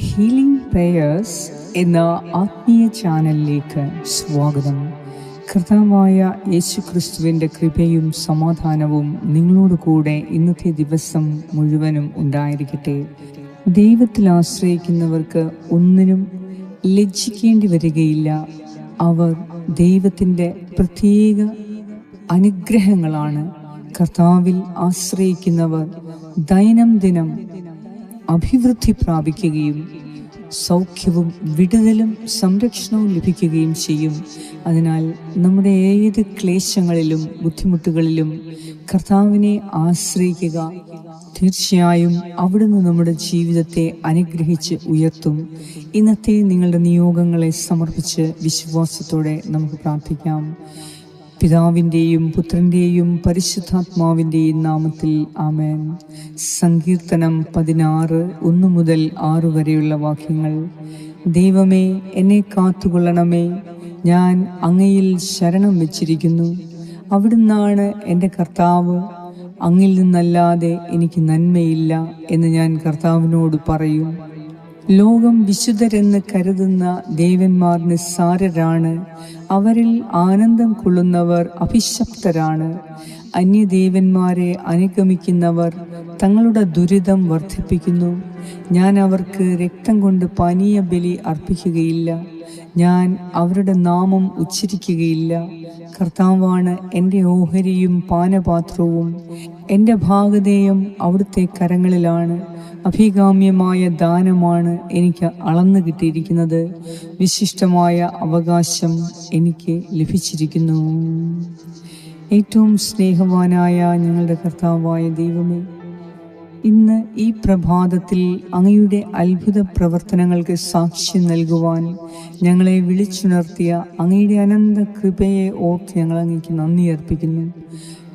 Healing prayers എന്ന ആത്മീയ ചാനലിലേക്ക് സ്വാഗതം. കർത്താവായ യേശു ക്രിസ്തുവിന്റെ കൃപയും സമാധാനവും നിങ്ങളോട് കൂടെ ഇന്നത്തെ ദിവസം മുഴുവനും ഉണ്ടായിരിക്കട്ടെ. ദൈവത്തിൽ ആശ്രയിക്കുന്നവർക്ക് ഒന്നിനും ലജ്ജിക്കേണ്ടി വരികയില്ല. അവർ ദൈവത്തിന്റെ പ്രത്യേക അനുഗ്രഹങ്ങളാണ്. കർത്താവിൽ ആശ്രയിക്കുന്നവർ ദൈനംദിനം അഭിവൃദ്ധി പ്രാപിക്കുകയും സൗഖ്യവും വിടുതലും സംരക്ഷണവും ലഭിക്കുകയും ചെയ്യും. അതിനാൽ നമ്മുടെ ഏത് ക്ലേശങ്ങളിലും ബുദ്ധിമുട്ടുകളിലും കർത്താവിനെ ആശ്രയിക്കുക തീർച്ചയായും അവിടുന്ന് നമ്മുടെ ജീവിതത്തെ അനുഗ്രഹിച്ച് ഉയർത്തും. ഇന്നത്തെ നിങ്ങളുടെ നിയോഗങ്ങളെ സമർപ്പിച്ച് വിശ്വാസത്തോടെ നമുക്ക് പ്രാർത്ഥിക്കാം. പിതാവിന്റെയും പുത്രന്റെയും പരിശുദ്ധാത്മാവിന്റെയും നാമത്തിൽ ആമേൻ. സങ്കീർത്തനം പതിനാറ് ഒന്നു മുതൽ ആറു വരെയുള്ള വാക്യങ്ങൾ. ദൈവമേ എന്നെ കാത്തുകൊള്ളണമേ. ഞാൻ അങ്ങയിൽ ശരണം വച്ചിരിക്കുന്നു. അവിടുന്നാണ് എന്റെ കർത്താവ്. അങ്ങിൽ നിന്നല്ലാതെ എനിക്ക് നന്മയില്ല എന്ന് ഞാൻ കർത്താവിനോട് പറയും. ലോകം വിശുദ്ധരെന്ന് കരുതുന്ന ദേവന്മാർ നിസ്സാരരാണ്. അവരിൽ ആനന്ദം കൊള്ളുന്നവർ അഭിശപ്തരാണ്. അന്യദേവന്മാരെ അനുഗമിക്കുന്നവർ തങ്ങളുടെ ദുരിതം വർദ്ധിപ്പിക്കുന്നു. ഞാൻ അവർക്ക് രക്തം കൊണ്ട് പാനീയ ബലി അർപ്പിക്കുകയില്ല. ഞാൻ അവരുടെ നാമം ഉച്ചരിക്കുകയില്ല. കർത്താവാണ് എന്റെ ഓഹരിയും പാനപാത്രവും. എന്റെ ഭാഗതേയം അവിടുത്തെ കരങ്ങളിലാണ്. അഭികാമ്യമായ ദാനമാണ് എനിക്ക് അളന്നു കിട്ടിയിരിക്കുന്നത്. വിശിഷ്ടമായ അവകാശം എനിക്ക് ലഭിച്ചിരിക്കുന്നു. ഏറ്റവും സ്നേഹവാനായ ഞങ്ങളുടെ കർത്താവായ ദൈവമേ ഇന്ന് ഈ പ്രഭാതത്തിൽ അങ്ങയുടെ അത്ഭുത പ്രവർത്തനങ്ങൾക്ക് സാക്ഷ്യം നൽകുവാൻ ഞങ്ങളെ വിളിച്ചുണർത്തിയ അങ്ങയുടെ അനന്ത കൃപയെ ഓർത്ത് ഞങ്ങൾ അങ്ങേക്ക് നന്ദി അർപ്പിക്കുന്നു.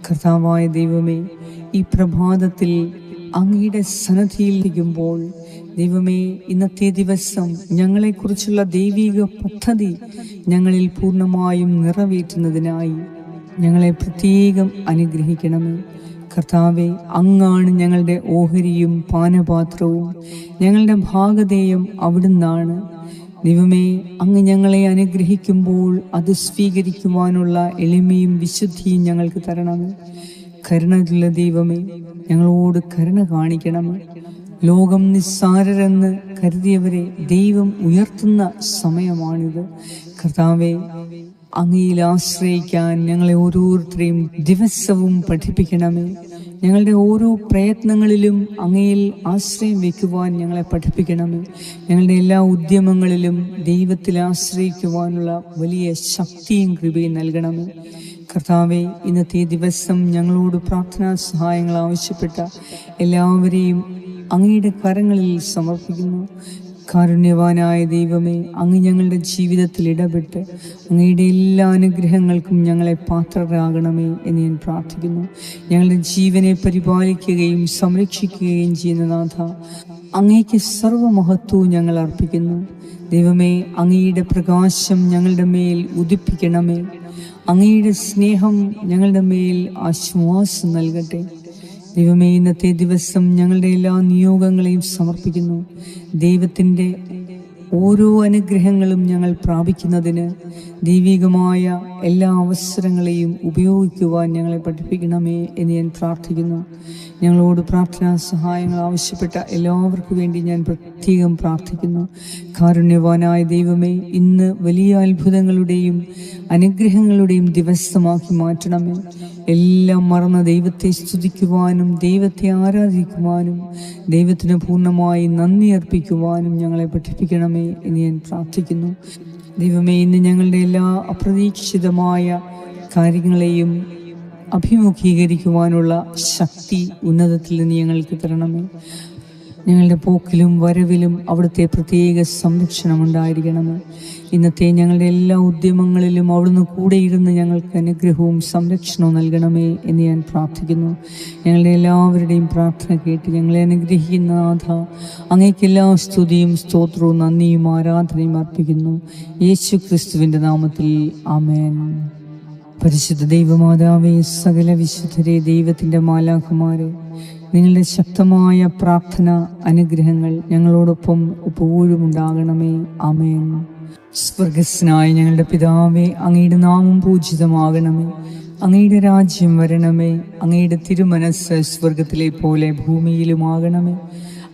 കർത്താവായ ദൈവമേ ഈ പ്രഭാതത്തിൽ അങ്ങയുടെ സന്നദ്ധിയിൽ നിൽക്കുമ്പോൾ ദൈവമേ ഇന്നത്തെ ദിവസം ഞങ്ങളെക്കുറിച്ചുള്ള ദൈവിക പദ്ധതി ഞങ്ങളിൽ പൂർണമായും നിറവേറ്റുന്നതിനായി ഞങ്ങളെ പ്രത്യേകം അനുഗ്രഹിക്കണമേ. കർത്താവെ അങ്ങാണ് ഞങ്ങളുടെ ഓഹരിയും പാനപാത്രവും ഞങ്ങളുടെ ഭാഗതേയം അവിടുന്നാണ്. ദൈവമേ അങ്ങ് ഞങ്ങളെ അനുഗ്രഹിക്കുമ്പോൾ അത് സ്വീകരിക്കുവാനുള്ള എളിമയും വിശുദ്ധിയും ഞങ്ങൾക്ക് തരണമേ. കരുണയുള്ള ദൈവമേ ഞങ്ങളോട് കരുണ കാണിക്കണം. ലോകം നിസ്സാരരെന്ന് കരുതിയവരെ ദൈവം ഉയർത്തുന്ന സമയമാണിത്. കർത്താവെ അങ്ങയിൽ ആശ്രയിക്കാൻ ഞങ്ങളെ ഓരോരുത്തരെയും ദിവസവും പഠിപ്പിക്കണമേ. ഞങ്ങളുടെ ഓരോ പ്രയത്നങ്ങളിലും അങ്ങയിൽ ആശ്രയം വയ്ക്കുവാൻ ഞങ്ങളെ പഠിപ്പിക്കണമേ. ഞങ്ങളുടെ എല്ലാ ഉദ്യമങ്ങളിലും ദൈവത്തിൽ ആശ്രയിക്കുവാനുള്ള വലിയ ശക്തിയും കൃപയും നൽകണമേ. കർത്താവെ ഇന്നത്തെ ദിവസം ഞങ്ങളോട് പ്രാർത്ഥനാ സഹായങ്ങൾ ആവശ്യപ്പെട്ട എല്ലാവരെയും അങ്ങയുടെ കരങ്ങളിൽ സമർപ്പിക്കുന്നു. കാരുണ്യവാനായ ദൈവമേ അങ്ങ് ഞങ്ങളുടെ ജീവിതത്തിൽ ഇടപെട്ട് അങ്ങയുടെ എല്ലാ അനുഗ്രഹങ്ങൾക്കും ഞങ്ങളെ പാത്രരാകണമേ എന്ന് ഞാൻ പ്രാർത്ഥിക്കുന്നു. ഞങ്ങളുടെ ജീവനെ പരിപാലിക്കുകയും സംരക്ഷിക്കുകയും ചെയ്യുന്ന നാഥ അങ്ങേക്ക് സർവമഹത്വവും ഞങ്ങൾ അർപ്പിക്കുന്നു. ദൈവമേ അങ്ങയുടെ പ്രകാശം ഞങ്ങളുടെ മേൽ ഉദിപ്പിക്കണമേ. അങ്ങയുടെ സ്നേഹം ഞങ്ങളുടെ മേൽ ആശ്വാസം നൽകട്ടെ. ദൈവമേ ഇന്നത്തെ ദിവസം ഞങ്ങളുടെ എല്ലാ നിയോഗങ്ങളെയും സമർപ്പിക്കുന്നു. ദൈവത്തിന്റെ ഓരോ അനുഗ്രഹങ്ങളും ഞങ്ങൾ പ്രാപിക്കുന്നതിന് ദൈവികമായ എല്ലാ അവസരങ്ങളെയും ഉപയോഗിക്കുവാൻ ഞങ്ങളെ പഠിപ്പിക്കണമേ എന്ന് ഞാൻ പ്രാർത്ഥിക്കുന്നു. ഞങ്ങളോട് പ്രാർത്ഥനാ സഹായങ്ങൾ ആവശ്യപ്പെട്ട എല്ലാവർക്കും വേണ്ടി ഞാൻ പ്രത്യേകം പ്രാർത്ഥിക്കുന്നു. കാരുണ്യവാനായ ദൈവമേ ഇന്ന് വലിയ അത്ഭുതങ്ങളുടെയും അനുഗ്രഹങ്ങളുടെയും ദിവസമാക്കി മാറ്റണമേ. എല്ലാം മറന്ന ദൈവത്തെ സ്തുതിക്കുവാനും ദൈവത്തെ ആരാധിക്കുവാനും ദൈവത്തിന് പൂർണമായി നന്ദി അർപ്പിക്കുവാനും ഞങ്ങളെ പഠിപ്പിക്കണമേ. എന്ന് ഞാൻ പ്രാർത്ഥിക്കുന്നു. ദൈവമേ ഇന്ന് ഞങ്ങളുടെ എല്ലാ അപ്രതീക്ഷിതമായ കാര്യങ്ങളെയും അഭിമുഖീകരിക്കുവാനുള്ള ശക്തി ഉന്നതത്തിൽ നിന്ന് ഞങ്ങൾക്ക് തരണമേ. ഞങ്ങളുടെ പോക്കിലും വരവിലും അവിടുത്തെ പ്രത്യേക സംരക്ഷണം ഉണ്ടായിരിക്കണമേ ഇന്നത്തെ ഞങ്ങളുടെ എല്ലാ ഉദ്യമങ്ങളിലും അവിടുന്ന് കൂടെ കൂടെയിരുന്ന് ഞങ്ങൾക്ക് അനുഗ്രഹവും സംരക്ഷണവും നൽകണമേ എന്ന് ഞാൻ പ്രാർത്ഥിക്കുന്നു. ഞങ്ങളുടെ എല്ലാവരുടെയും പ്രാർത്ഥന കേട്ട് ഞങ്ങളെ അനുഗ്രഹിക്കുന്ന നാഥ അങ്ങേക്ക് എല്ലാ സ്തുതിയും സ്തോത്രവും നന്ദിയും ആരാധനയും അർപ്പിക്കുന്നു. യേശു ക്രിസ്തുവിന്റെ നാമത്തിൽ ആമേൻ. പരിശുദ്ധ ദൈവമാതാവേ സകല വിശുദ്ധരെ ദൈവത്തിന്റെ മാലാഖമാരെ നിങ്ങളുടെ ശക്തമായ പ്രാർത്ഥന അനുഗ്രഹങ്ങൾ ഞങ്ങളോടൊപ്പം എപ്പോഴും ഉണ്ടാകണമേ ആമേൻ. സ്വർഗസ്നായ ഞങ്ങളുടെ പിതാവേ അങ്ങയുടെ നാമം പൂജിതമാകണമേ. അങ്ങയുടെ രാജ്യം വരണമേ. അങ്ങയുടെ തിരുമനസ് സ്വർഗത്തിലെ പോലെ ഭൂമിയിലുമാകണമേ.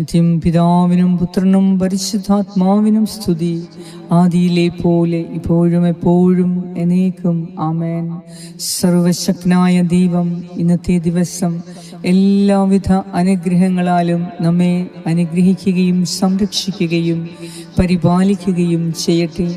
നിത്യം പിതാവിനും പുത്രനും പരിശുദ്ധാത്മാവിനും സ്തുതി. ആദിയിലെ പോലെ ഇപ്പോഴും എപ്പോഴും എന്നേക്കും. ആമേൻ. സർവശക്തനായ ദൈവം ഇന്നത്തെ ദിവസം എല്ലാവിധ അനുഗ്രഹങ്ങളാലും നമ്മെ അനുഗ്രഹിക്കുകയും സംരക്ഷിക്കുകയും പരിപാലിക്കുകയും ചെയ്യട്ടെ.